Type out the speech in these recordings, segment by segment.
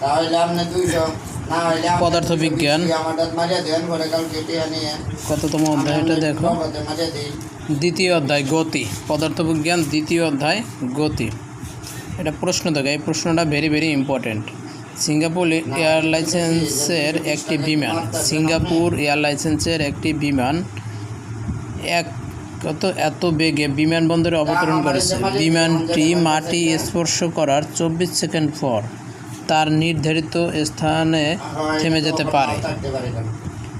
তাহলে আপনি দুইশো না হইলে আপনি পদার্থবিজ্ঞান। 220 আমার দাঁত মারিয়া দেন পরে কালকে টিয়া নিয়ে। কততম অধ্যায় এটা দেখো। দ্বিতীয় অধ্যায় গতি। পদার্থবিজ্ঞান দ্বিতীয় অধ্যায় গতি। এটা প্রশ্ন দেখো এই প্রশ্নটা ভেরি ভেরি ইম্পর্ট্যান্ট সিঙ্গাপুর এয়ারলাইন্সের একটি বিমান। সিঙ্গাপুর এয়ারলাইন্সের একটি বিমান। এক কত এত বেগে বিমানবন্দরে অবতরণ করেছে। বিমানটি মাটি স্পর্শ করার চব্বিশ সেকেন্ড পর। তার নির্ধারিত স্থানে থেমে যেতে পারে?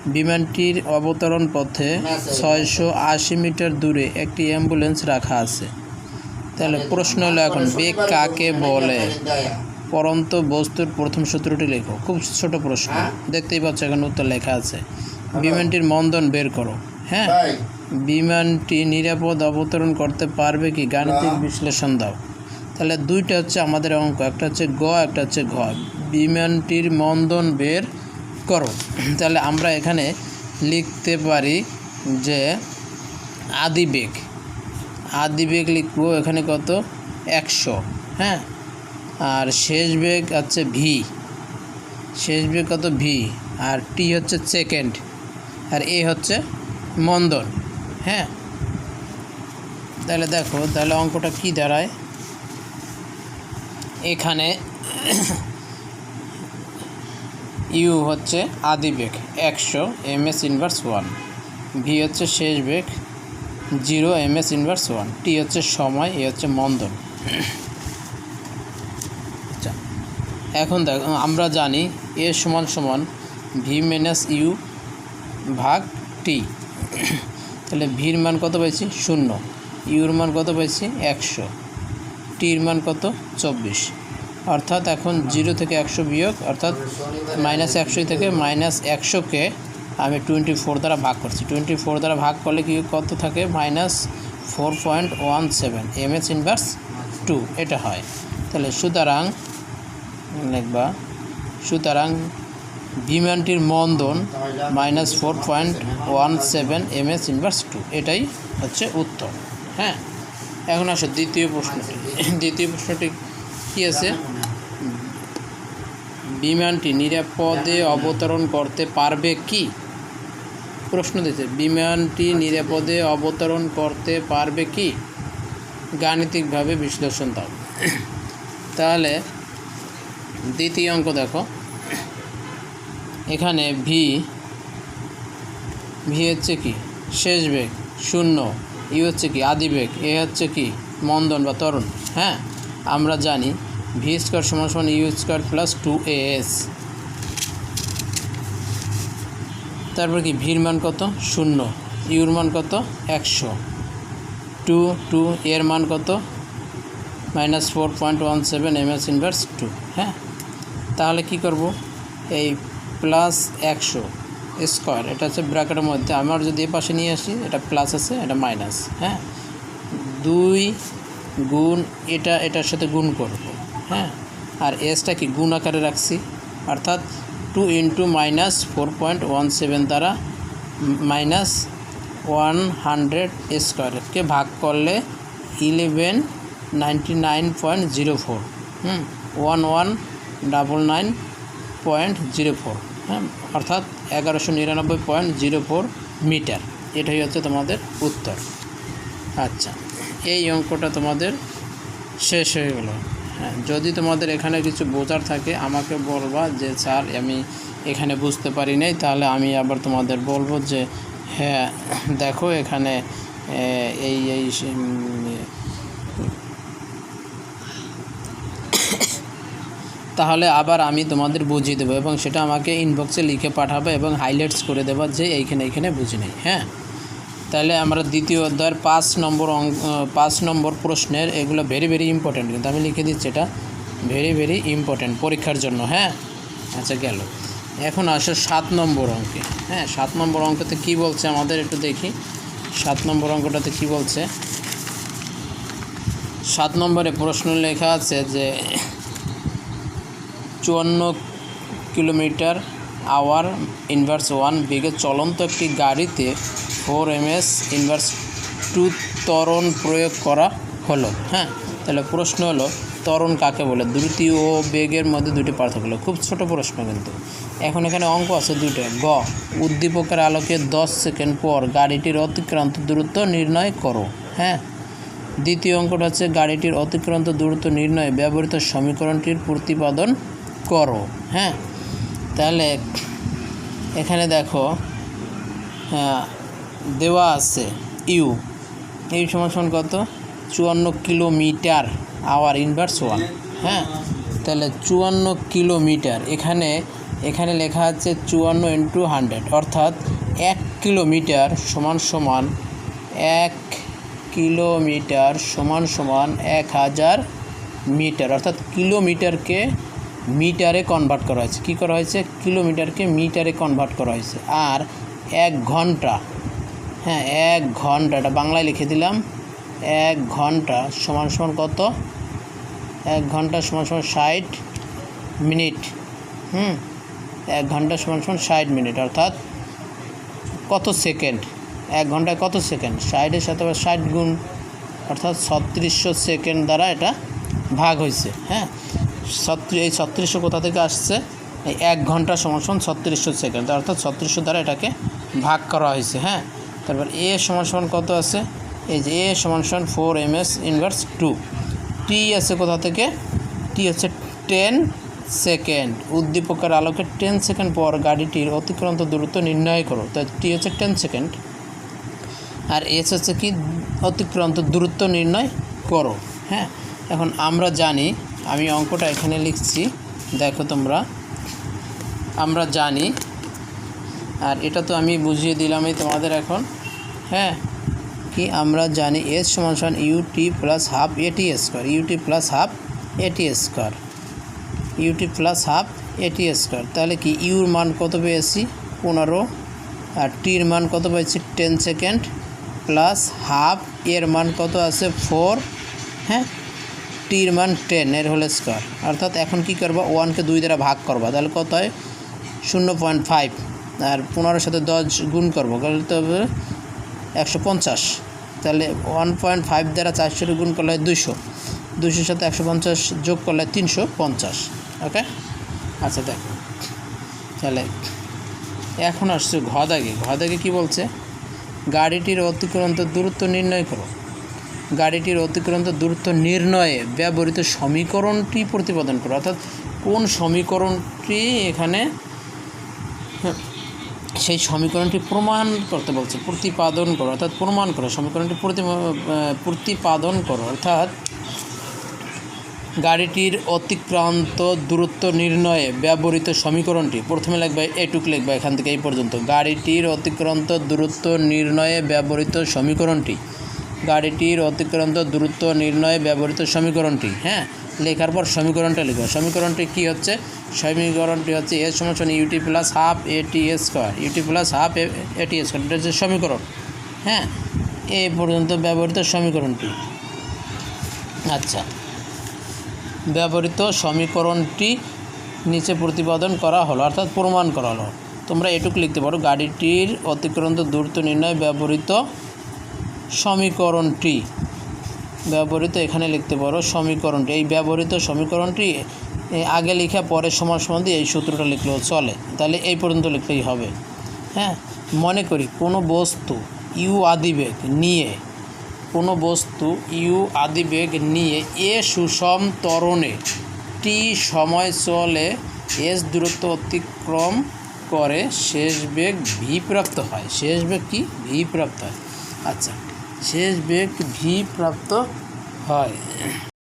বিমানটির অবতরণ পথে ছয়শো আশি মিটার দূরে একটি অ্যাম্বুলেন্স রাখা আছে। তাহলে প্রশ্ন হলো এখন বেগ কাকে বলে? পরন্ত বস্তুর প্রথম সূত্রটি লেখো। খুব ছোট প্রশ্ন। দেখতেই পাচ্ছ এখন উত্তর লেখা আছে। বিমানটির মন্দন বের করো। হ্যাঁ? বিমানটি নিরাপদ অবতরণ করতে পারবে কি? গাণিতিক বিশ্লেষণ দাও। তাহলে দুইটা হচ্ছে আমাদের অঙ্ক, একটা হচ্ছে গ, একটা হচ্ছে ঘ। বিমানটির মন্দন বের করো। তাহলে আমরা এখানে লিখতে পারি যে আদিবেগ আদিবেগ লিখব এখানে কত? একশো হ্যাঁ? আর শেষ বেগ হচ্ছে ভি। শেষ বেগ কত? ভি। আর টি হচ্ছে সেকেন্ড। আর এ হচ্ছে মন্দন হ্যাঁ? তাহলে দেখো, তাহলে অঙ্কটা কি দাঁড়ায়? এখানে ইউ হচ্ছে আদি বেগ, একশো M S inverse one V হচ্ছে শেষ বেগ, zero M S inverse one T হচ্ছে সময়, এ হচ্ছে মন্দন। আচ্ছা এখন দেখ, আমরা জানি এ সমান সমান ভি মাইনাস ইউ ভাগ টি। তাহলে ভির মান কত পেয়েছি শূন্য। ইউর মান কত পেয়েছি একশো। টির মান কত? চব্বিশ। অর্থাৎ এখন জিরো থেকে একশো বিয়োগ, অর্থাৎ মাইনাস একশো থেকে মাইনাস একশোকে আমি টোয়েন্টি ফোর দ্বারা ভাগ করছি। টোয়েন্টি ফোর দ্বারা ভাগ করলে কি কত থাকে? Minus four point one seven, M S inverse two, এটা হয়। তাহলে সুতরাং, লিখবা, সুতরাং বিমানটির মন্দন minus four point one seven, M S inverse two, এটাই হচ্ছে উত্তর। হ্যাঁ? এখন আসো, দ্বিতীয় প্রশ্নটি। দ্বিতীয় প্রশ্নটি কী আছে? বিমানটি নিরাপদে অবতরণ করতে পারবে কি? প্রশ্ন দিতে, বিমানটি নিরাপদে অবতরণ করতে পারবে কি? গাণিতিকভাবে বিশ্লেষণ দাও। তাহলে দ্বিতীয় অঙ্ক দেখো। এখানে ভি ভি হচ্ছে কি? শেষ বেগ, শূন্য। ই হচ্ছে কি? আদি বেগ। এ হচ্ছে কি? মন্দন বা তরণ হ্যাঁ? আমরা জানি ভি স্কোয়ার সমান সমান U square plus two A S তারপর কি? ভির মান কত? শূন্য। ইউর মান কত? একশো। টু টু এর মান কত? Minus four point one seven M S inverse two হ্যাঁ? তাহলে কি করব? এই প্লাস একশো স্কোয়ার এটা হচ্ছে ব্র্যাকেটের মধ্যে। আমার যদি এ পাশে নিয়ে আসি, এটা প্লাস আছে, এটা মাইনাস হ্যাঁ? দুই গুণ এটা, এটার সাথে গুণ করব হ্যাঁ? আর এসটা কি গুণ আকারে রাখছি? অর্থাৎ two into minus four point one seven দ্বারা মাইনাস ওয়ান হান্ড্রেড স্কোয়ারকে ভাগ করলে eleven ninety nine point zero four, hmm? One one double nine point zero four হ্যাঁ? অর্থাৎ এগারোশো নিরানব্বই পয়েন্ট জিরো ফোর মিটার। এটাই হচ্ছে তোমাদের উত্তর। আচ্ছা। এই অঙ্কটা তোমাদের শেষ হয়ে গেল। হ্যাঁ যদি তোমাদের এখানে কিছু বোঝার থাকে, আমাকে বলবা যে, স্যার, আমি এখানে বুঝতে পারি নাই। তাহলে আমি আবার তোমাদের বলব যে হ্যাঁ দেখো এখানে এই এই তাহলে আবার আমি তোমাদের বুঝিয়ে দেবো এবং সেটা আমাকে ইনবক্সে লিখে পাঠাবে এবং হাইলাইটস করে দেবো যে, এইখানে এইখানে বুঝি নেই। হ্যাঁ? তাহলে আমরা দ্বিতীয় অধ্যায়ের পাঁচ নম্বর অঙ্ক পাঁচ নম্বর প্রশ্নের এগুলো ভেরি ভেরি ইম্পর্ট্যান্ট কিন্তু আমি লিখে দিচ্ছি এটা ভেরি ভেরি ইম্পর্ট্যান্ট পরীক্ষার জন্য হ্যাঁ? আচ্ছা গেল। এখন আসো সাত নম্বর অঙ্কে হ্যাঁ? সাত নম্বর অঙ্কতে কি বলছে আমাদের একটু দেখি। সাত নম্বর অঙ্কটাতে কি বলছে? সাত নম্বরে প্রশ্ন লেখা আছে যে চুয়ান্ন কিলোমিটার আওয়ার ইনভার্স ওয়ান বেগে চলন্ত একটি গাড়িতে ফোর এমএস ইনভার্স টু ত্বরণ প্রয়োগ করা হলো। হ্যাঁ তাহলে প্রশ্ন হলো ত্বরণ কাকে বলে? দ্রুতি ও বেগের মধ্যে দুটি পার্থক্য খুব ছোট প্রশ্ন কিন্তু। এখন এখানে অঙ্ক আছে দুটো গ উদ্দীপকের আলোকে দশ সেকেন্ড পর গাড়িটির অতিক্রান্ত দূরত্ব নির্ণয় করো। হ্যাঁ দ্বিতীয় অঙ্কটা হচ্ছে গাড়িটির অতিক্রান্ত দূরত্ব নির্ণয়ে ব্যবহৃত সমীকরণটির প্রতিপাদন করো। হ্যাঁ তাহলে এখানে দেখো হ্যাঁ, দেওয়া আছে। ইউ। এই সমান কত? চুয়ান্ন কিলোমিটার আওয়ার ইনভার্স ওয়ান। হ্যাঁ? তাহলে চুয়ান্ন কিলোমিটার। এখানে এখানে লেখা আছে চুয়ান্ন ইন্টু হান্ড্রেড। অর্থাৎ এক কিলোমিটার সমান সমান এক কিলোমিটার সমান সমান এক হাজার মিটার। অর্থাৎ কিলোমিটারকে মিটারে কনভার্ট করা হয়েছে। কী করা হয়েছে? কিলোমিটারকে মিটারে কনভার্ট করা হয়েছে। আর এক ঘণ্টা হ্যাঁ এক ঘণ্টা, এটা বাংলায় লিখে দিলাম। এক ঘণ্টা সমান সমান কত? এক ঘণ্টা সমান সমান ষাট মিনিট। হুম? এক ঘণ্টা সমান সমান ষাট মিনিট, অর্থাৎ কত সেকেন্ড? এক ঘন্টায় কত সেকেন্ড? ষাটের সাথে আবার ষাট গুণ, অর্থাৎ ছত্রিশশো সেকেন্ড দ্বারা এটা ভাগ হয়েছে হ্যাঁ? ছত্রিশ এই ছত্রিশশো কোথা থেকে আসছে? এই এক ঘণ্টা সমান সমান ছত্রিশশো সেকেন্ড, অর্থাৎ ছত্রিশশো দ্বারা এটাকে ভাগ করা হয়েছে হ্যাঁ? তারপর এ সমান সমান কত আছে? এই যে এ সমান সমান four M S inverse two. T আছে কোথা থেকে? টি হচ্ছে টেন সেকেন্ড। উদ্দীপকের আলোকে টেন সেকেন্ড পর গাড়িটির অতিক্রান্ত দূরত্ব নির্ণয় করো। তো টি হচ্ছে টেন সেকেন্ড। আর এস হচ্ছে কি? অতিক্রান্ত দূরত্ব নির্ণয় করো। হ্যাঁ? এখন আমরা জানি, আমি অঙ্কটা এখানে লিখছি, দেখো তোমরা। আমরা জানি, আর এটা তো আমি বুঝিয়ে দিলামই তোমাদের এখন। হ্যাঁ কি আমরা জানি এস সমান সমান U T plus half A T square U T plus half A T square U T plus half A T square তাহলে কি ইউর মান কত পেয়েছি? পনেরো, আর টির মান কত পেয়েছি? টেন সেকেন্ড প্লাস হাফ এর মান কত আছে? ফোর হ্যাঁ টির মান টেন এর হোল স্কোয়ার অর্থাৎ এখন কি করবা? ওয়ানকে দুই দ্বারা ভাগ করবা, তাহলে কত হয়? শূন্য পয়েন্ট ফাইভ আর পনেরোর সাথে দশ গুণ করব তাহলে একশো পঞ্চাশ। তাহলে ওয়ান পয়েন্ট ফাইভ দ্বারা চারশো গুণ করলে দুশো দুশোর সাথে একশো পঞ্চাশ যোগ করলে তিনশো পঞ্চাশ। ওকে? আচ্ছা দেখো। তাহলে এখন আসছে ঘ দাগে। ঘ দাগে কী বলছে? গাড়িটির অতিক্রান্ত দূরত্ব নির্ণয় করো। গাড়িটির অতিক্রান্ত দূরত্ব নির্ণয়ে ব্যবহৃত সমীকরণটি প্রতিপাদন করো। অর্থাৎ কোন সমীকরণটি এখানে সেই সমীকরণটি প্রমাণ করতে বলছে, প্রতিপাদন করো, অর্থাৎ প্রমাণ করো, সমীকরণটি প্রতি প্রতিপাদন করো, অর্থাৎ গাড়িটির অতিক্রান্ত দূরত্ব নির্ণয়ে ব্যবহৃত সমীকরণটি, প্রথমে লিখবে এটুক লিখবে এখান থেকে এই পর্যন্ত, গাড়িটির অতিক্রান্ত দূরত্ব নির্ণয়ে ব্যবহৃত সমীকরণটি। গাড়িটির অতিক্রান্ত দূরত্ব নির্ণয়ে ব্যবহৃত সমীকরণটি হ্যাঁ? লেখার পর সমীকরণটা লিখবে সমীকরণটি কী হচ্ছে? সমীকরণটি হচ্ছে এ সমান U T plus half A T A T square U T plus half A A T square এটা হচ্ছে সমীকরণ হ্যাঁ? এই পর্যন্ত ব্যবহৃত সমীকরণটি। আচ্ছা। ব্যবহৃত সমীকরণটি নিচে প্রতিপাদন করা হলো, অর্থাৎ প্রমাণ করা হলো। তোমরা এটুকু লিখতে পারো, গাড়িটির অতিক্রান্ত দূরত্ব নির্ণয় ব্যবহৃত সমীকরণটি ব্যবহৃত, এখানে লিখতে পারো সমীকরণটি। এই ব্যবহৃত সমীকরণটি আগে লেখা, পরে সমান দিয়ে এই সূত্রটা লিখলেও চলে। তাহলে এই পর্যন্ত লিখলেই হবে। হ্যাঁ? মনে করি কোনো বস্তু ইউ আদিবেগ নিয়ে, কোনো বস্তু ইউ আদিবেগ নিয়ে এ সুষম ত্বরণে টি সময় চলে এস দূরত্ব অতিক্রম করে, শেষ বেগ ভি প্রাপ্ত হয়। শেষ বেগ কি? ভি প্রাপ্ত হয়। আচ্ছা। শেষ বেগ ভি প্রাপ্ত হয়।